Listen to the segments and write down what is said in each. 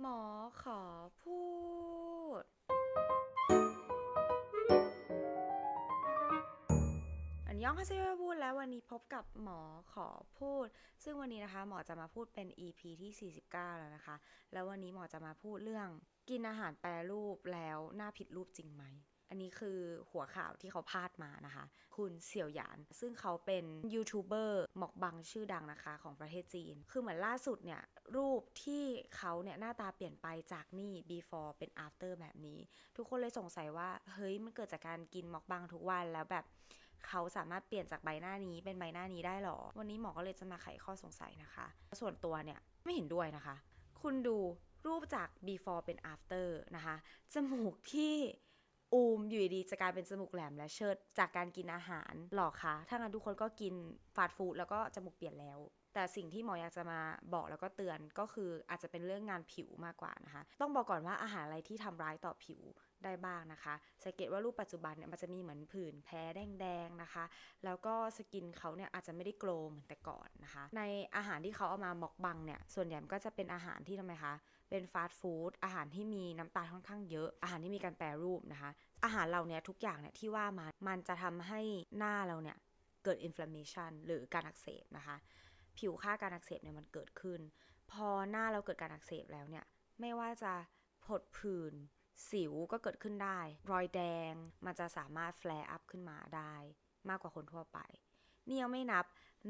หมอขอพูด อันยองฮาเซโยบูดแล้ววันนี้พบกับหมอขอพูด ซึ่งวันนี้นะคะ หมอจะมาพูดเป็น EP ที่ 49 แล้วนะคะ แล้ววันนี้หมอจะมาพูดเรื่องกินอาหารแปรรูปแล้วหน้าผิดรูปจริงไหม อันนี้คือหัวข่าวที่เขาพาดมานะคะ คุณเสี่ยวหยาน ซึ่งเขาเป็นยูทูบเบอร์หมอกบังชื่อดังนะคะของประเทศจีน คือเหมือนล่าสุดเนี่ย รูปที่เขาเนี่ย หน้าตาเปลี่ยนไปจากนี่ before เป็น after แบบนี้ ทุกคนเลยสงสัยว่า เฮ้ย มันเกิดจากการกินหมอกบังทุกวันแล้วแบบเขาสามารถเปลี่ยนจากใบหน้านี้เป็นใบหน้านี้ได้หรอ วันนี้หมอก็เลยจะมาไขข้อสงสัยนะคะ ส่วนตัวเนี่ยไม่เห็นด้วยนะคะ คุณดูรูปจาก before เป็น after นะคะ จมูกที่ อูมอยู่ดีๆจะกลายเป็นจมูกแหลมและเชิดจากการกินอาหารหรอคะถ้างั้นทุกคนก็กินฟาสต์ฟู้ดแล้วก็จมูกเปลี่ยนแล้ว แต่สิ่งที่หมออยากจะมาบอกแล้วก็เตือนก็คืออาจจะเป็นเรื่องงานผิวมากกว่านะคะ ต้องบอกก่อนว่าอาหารอะไรที่ทำร้ายต่อผิว ได้บ้างนะคะ สังเกตว่ารูปปัจจุบันเนี่ยมันจะมีเหมือนผื่นแพ้แดงๆนะคะ แล้วก็สกินเขาเนี่ยอาจจะไม่ได้โกลเหมือนแต่ก่อนนะคะ ในอาหารที่เขาเอามาหมอกบังเนี่ย ส่วนใหญ่มันก็จะเป็นอาหารที่ทำไมคะ เป็นฟาสต์ฟู้ด อาหารที่มีน้ำตาลค่อนข้างเยอะ อาหารที่มีการแปรรูปนะคะ อาหารเราเนี่ยทุกอย่างเนี่ยที่ว่ามา มันจะทำให้หน้าเราเนี่ยเกิด inflammation หรือการอักเสบนะคะ ผิวค่าการอักเสบเนี่ยมันเกิดขึ้น พอหน้าเราเกิดการอักเสบแล้วเนี่ย ไม่ว่าจะผดผื่น สิวก็เกิดขึ้นได้ รอยแดงมันจะสามารถแฟล r ์อัพขึ้นมาได้มากกว่าคนทั่วไป นี่ยังไม่นับ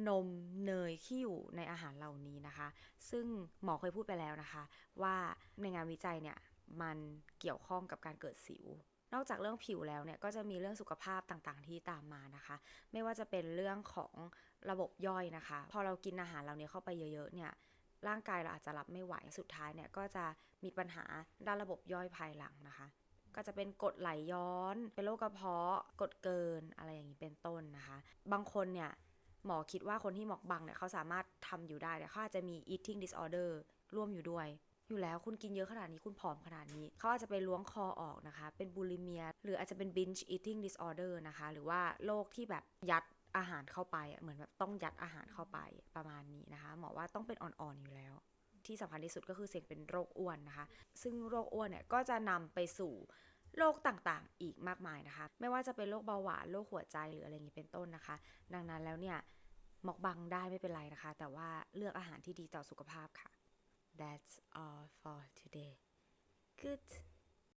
นมเนยที่อยู่ในอาหารเหล่านี้นะคะ ซึ่งหมอเคยพูดไปแล้วนะคะ ว่าในงานวิจัยเนี่ยมันเกี่ยวข้องกับการเกิดสิว นอกจากเรื่องผิวแล้วเนี่ยก็จะมีเรื่องสุขภาพต่างๆ ที่ตามมานะคะ ไม่ว่าจะเป็นเรื่องของระบบย่อยนะคะ พอเรากินอาหารเหล่านี้เข้าไปเยอะๆเนี่ย ร่างกายเราอาจจะรับไม่ไหวสุดท้ายเนี่ยก็จะมีปัญหาด้านระบบย่อยภายหลังนะคะ ก็จะเป็นกดไหลย้อน เป็นโรคกระเพาะกดเกินอะไรอย่างนี้เป็นต้นนะคะ บางคนเนี่ยหมอคิดว่าคนที่หมอกบังเนี่ยเขาสามารถทำอยู่ได้แต่เขาอาจจะมี eating disorder ร่วมอยู่ด้วย อยู่แล้วคุณกินเยอะขนาดนี้คุณผอมขนาดนี้เขาอาจจะไปล้วงคอออกนะคะ เป็นบูลิเมีย หรืออาจจะเป็น binge eating disorder นะคะ หรือว่าโรคที่แบบยัด อาหารเข้าไปอะเหมือนแบบต้องยัดอาหารเข้าไปประมาณนี้นะคะ หมอว่าต้องเป็นอ่อนๆอยู่แล้ว ที่สำคัญที่สุดก็คือเสี่ยงเป็นโรคอ้วนนะคะ ซึ่งโรคอ้วนเนี่ยก็จะนำไปสู่โรคต่างๆ อีกมากมายนะคะ ไม่ว่าจะเป็นโรคเบาหวานโรคหัวใจหรืออะไรอย่างนี้เป็นต้นนะคะ ดังนั้นแล้วเนี่ยหมอกบังได้ไม่เป็นไรนะคะ แต่ว่าเลือกอาหารที่ดีต่อสุขภาพค่ะ That's all for today. Good